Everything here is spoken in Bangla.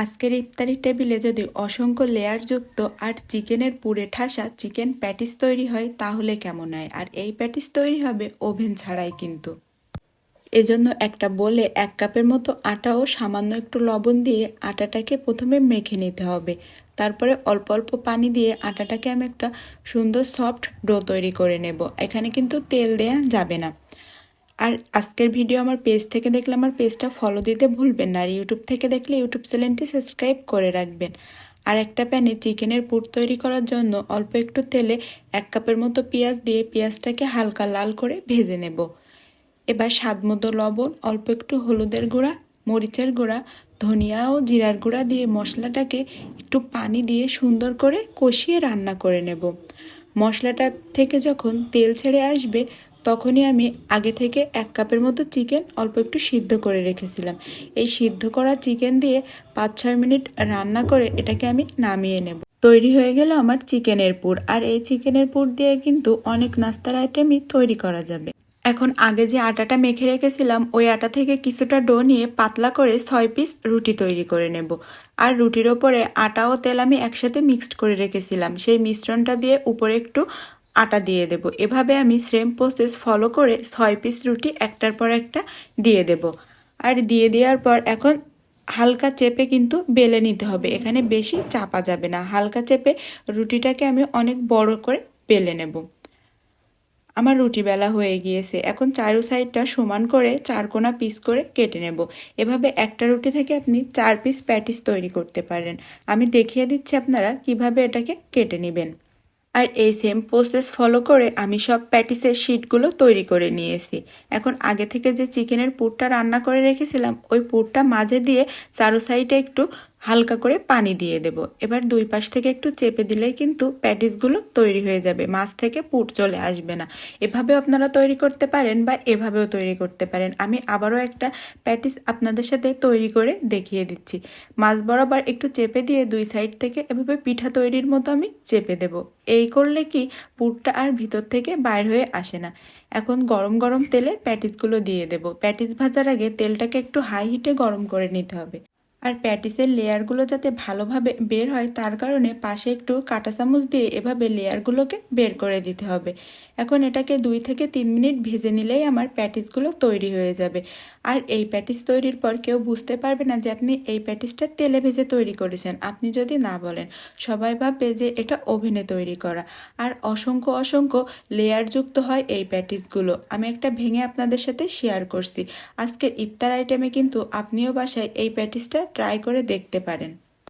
আজকের ইফতারি টেবিলে যদি অসংখ্য লেয়ারযুক্ত আর চিকেনের পুরে ঠাসা চিকেন প্যাটিস তৈরি হয়, তাহলে কেমন হয়? আর এই প্যাটিস তৈরি হবে ওভেন ছাড়াই কিন্তু। এজন্য একটা বলে এক কাপের মতো আটা ও সামান্য একটু লবণ দিয়ে আটাটাকে প্রথমে মেখে নিতে হবে। তারপরে অল্প অল্প পানি দিয়ে আটাটাকে আমি একটা সুন্দর সফট ডো তৈরি করে নেব। এখানে কিন্তু তেল দেয়া যাবে না। আর আজকের ভিডিও আমার পেজ থেকে দেখলে আমার পেজটা ফলো দিতে ভুলবেন না। আর ইউটিউব থেকে দেখলে ইউটিউব চ্যানেলটি সাবস্ক্রাইব করে রাখবেন। আর একটা প্যানে চিকেনের পুর তৈরি করার জন্য অল্প একটু তেলে এক কাপের মতো পেঁয়াজ দিয়ে পেঁয়াজটাকে হালকা লাল করে ভেজে নেব। এবার স্বাদ মতো লবণ, অল্প একটু হলুদের গুঁড়া, মরিচের গুঁড়া, ধনিয়া ও জিরার গুঁড়া দিয়ে মশলাটাকে একটু পানি দিয়ে সুন্দর করে কষিয়ে রান্না করে নেব। মশলাটা থেকে যখন তেল ছেড়ে আসবে তখনই আমি আগে থেকে এক কাপের মতো চিকেন অল্প একটু সিদ্ধ করে রেখেছিলাম। এই সিদ্ধ করা চিকেন দিয়ে পাঁচ ছয় মিনিট রান্না করে এটাকে আমি নামিয়ে নেব। তৈরি হয়ে গেল আমার চিকেনের পুর। আর এই চিকেনের পুর দিয়ে কিন্তু অনেক নাস্তার আইটেমই তৈরি করা যাবে। এখন আগে যে আটাটা মেখে রেখেছিলাম, ওই আটা থেকে কিছুটা ডো নিয়ে পাতলা করে ছয় পিস রুটি তৈরি করে নেব। আর রুটির ওপরে আটা ও তেল আমি একসাথে মিক্সড করে রেখেছিলাম। সেই মিশ্রণটা দিয়ে উপরে একটু আটা দিয়ে দেব। এভাবে আমি সেম প্রসেস ফলো করে ছয় পিস রুটি একটার পর একটা দিয়ে দেব। আর দিয়ে দেওয়ার পর এখন হালকা চেপে কিন্তু বেলে নিতে হবে। এখানে বেশি চাপা যাবে না। হালকা চেপে রুটিটাকে আমি অনেক বড় করে বেলে নেব। আমার রুটি বেলা হয়ে গিয়েছে। এখন চারু সাইডটা সমান করে চার কোনা পিস করে কেটে নেব। এভাবে একটা রুটি থেকে আপনি চার পিস প্যাটিস তৈরি করতে পারেন। আমি দেখিয়ে দিচ্ছি আপনারা কীভাবে এটাকে কেটে নেবেন। আর এই সেম প্রসেস ফলো করে আমি সব প্যাটিসের শিটগুলো তৈরি করে নিয়েছি। এখন আগে থেকে যে চিকেনের পুরটা রান্না করে রেখেছিলাম, ওই পুরটা মাঝে দিয়ে চারো সাইডে একটু হালকা করে পানি দিয়ে দেব। এবার দুই পাশ থেকে একটু চেপে দিলেই কিন্তু প্যাটিসগুলো তৈরি হয়ে যাবে। মাছ থেকে পুট চলে আসবে না। এভাবে আপনারা তৈরি করতে পারেন বা এভাবেও তৈরি করতে পারেন। আমি আবারও একটা প্যাটিস আপনাদের সাথে তৈরি করে দেখিয়ে দিচ্ছি। মাছ বরাবর একটু চেপে দিয়ে দুই সাইড থেকে এভাবে পিঠা তৈরির মতো আমি চেপে দেব। এই করলে কি পুরটা আর ভিতর থেকে বাইর হয়ে আসে না। এখন গরম গরম তেলে প্যাটিসগুলো দিয়ে দেব। প্যাটিস ভাজার আগে তেলটাকে একটু হাই হিটে গরম করে নিতে হবে। আর প্যাটিসের লেয়ারগুলো যাতে ভালোভাবে বের হয়, তার কারণে পাশে একটু কাঁটা চামচ দিয়ে এভাবে লেয়ারগুলোকে বের করে দিতে হবে। এখন এটাকে দুই থেকে তিন মিনিট ভেজে নিলেই আমার প্যাটিসগুলো তৈরি হয়ে যাবে। আর এই প্যাটিস তৈরির পর কেউ বুঝতে পারবে না যে আপনি এই প্যাটিসটা তেলে ভেজে তৈরি করেছেন। আপনি যদি না বলেন, সবাই ভাববে যে এটা ওভেনে তৈরি করা। আর অসংখ্য অসংখ্য লেয়ারযুক্ত হয় এই প্যাটিসগুলো। আমি একটা ভেঙে আপনাদের সাথে শেয়ার করছি। আজকের ইফতার আইটেমে কিন্তু আপনিও বাসায় এই প্যাটিসটা ট্রাই করে দেখতে পারেন।